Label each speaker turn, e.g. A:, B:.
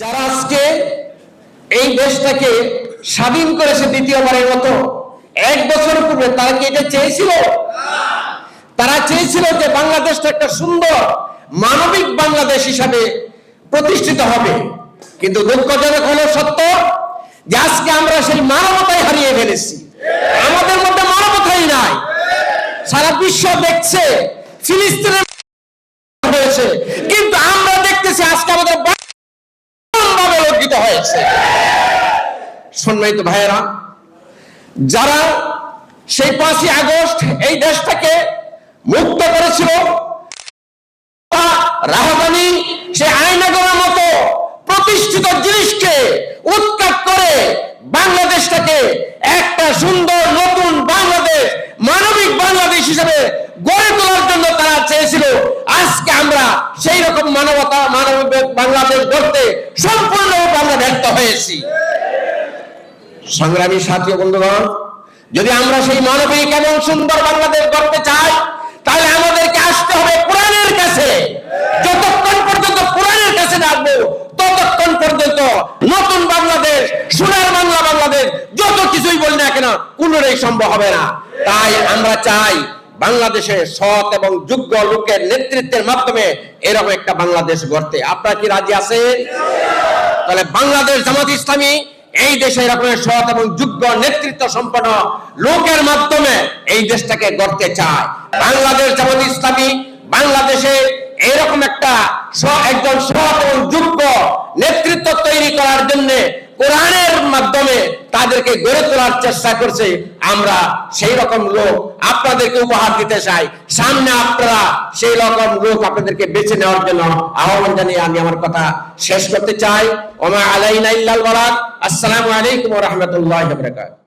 A: যারা আজকে এই দেশটাকে স্বাধীন করেছে দ্বিতীয়বারের মতো, এক বছর পূর্বে তারা কি এটা চেয়েছিল? তারা চেয়েছিল যে বাংলাদেশটা একটা সুন্দর মানবিক বাংলাদেশ হিসাবে প্রতিষ্ঠিত হবে। কিন্তু দুঃখজনক হলো সত্য যে আজকে আমরা সেই মানবতাই হারিয়ে ফেলেছি। আমাদের মধ্যে মানবতাই নাই। সারা বিশ্ব দেখছে, ফিলিস্তিনের হয়েছে। কিন্তু আমরা দেখতেছি আজকে আমাদের হয়েছে। সম্মানিত ভাইয়েরা, যারা সেই পাঁচই আগস্ট এই দেশটাকে মুক্ত করেছিল সে মতো প্রতিষ্ঠিত জিনিসকে উৎখাত করে বাংলাদেশটাকে একটা সুন্দর নতুন বাংলাদেশ, মানবিক বাংলাদেশ হিসেবে গড়ে তোলার জন্য তারা চেয়েছিল। আজকে আমরা সেই রকম মানবতা মানবিক বাংলাদেশ গড়তে ব্যর্থ হয়েছি সংগ্রামী সাথী বন্ধুগণ, যদি আমরা সেই মানবিক এবং সুন্দর বাংলাদেশ গড়তে চাই, তাহলে আমাদেরকে আসতে হবে কোরআনের কাছে। যতক্ষণ পর্যন্ত কোরআনের কাছে রাখব ততক্ষণ পর্যন্ত নতুন বাংলাদেশ, সোনার বাংলা বাংলাদেশ, যত কিছুই বলি না কেন কোনোটাই সম্ভব হবে না। তাই আমরা চাই বাংলাদেশে সৎ এবং যোগ্য লোকের নেতৃত্বের মাধ্যমে এরকম একটা বাংলাদেশ গড়তে। আপনারা কি রাজি আছেন? তাহলে বাংলাদেশ জামাত ইসলামী এই দেশে এরকম সৎ এবং যোগ্য নেতৃত্ব সম্পন্ন লোকের মাধ্যমে এই দেশটাকে গড়তে চায়। বাংলাদেশ জামাত ইসলামী বাংলাদেশে এরকম একটা একজন সৎ এবং যোগ্য নেতৃত্ব তৈরি করার জন্য কোরআনের মাধ্যমে তাদেরকে গড়ে তোলার চেষ্টা করছে, আমরা সেই রকম লোক আপনাদেরকে উপহার দিতে চাই। সামনে আপনারা সেই রকম লোক আপনাদেরকে বেছে নেওয়ার জন্য আহ্বান জানিয়ে আমি আমার কথা শেষ করতে চাই। ওমা আলাইনা ইল্লাল বালাগ আসসালামু আলাইকুম ওয়া রাহমাতুল্লাহি ওয়া বারাকাতুহু।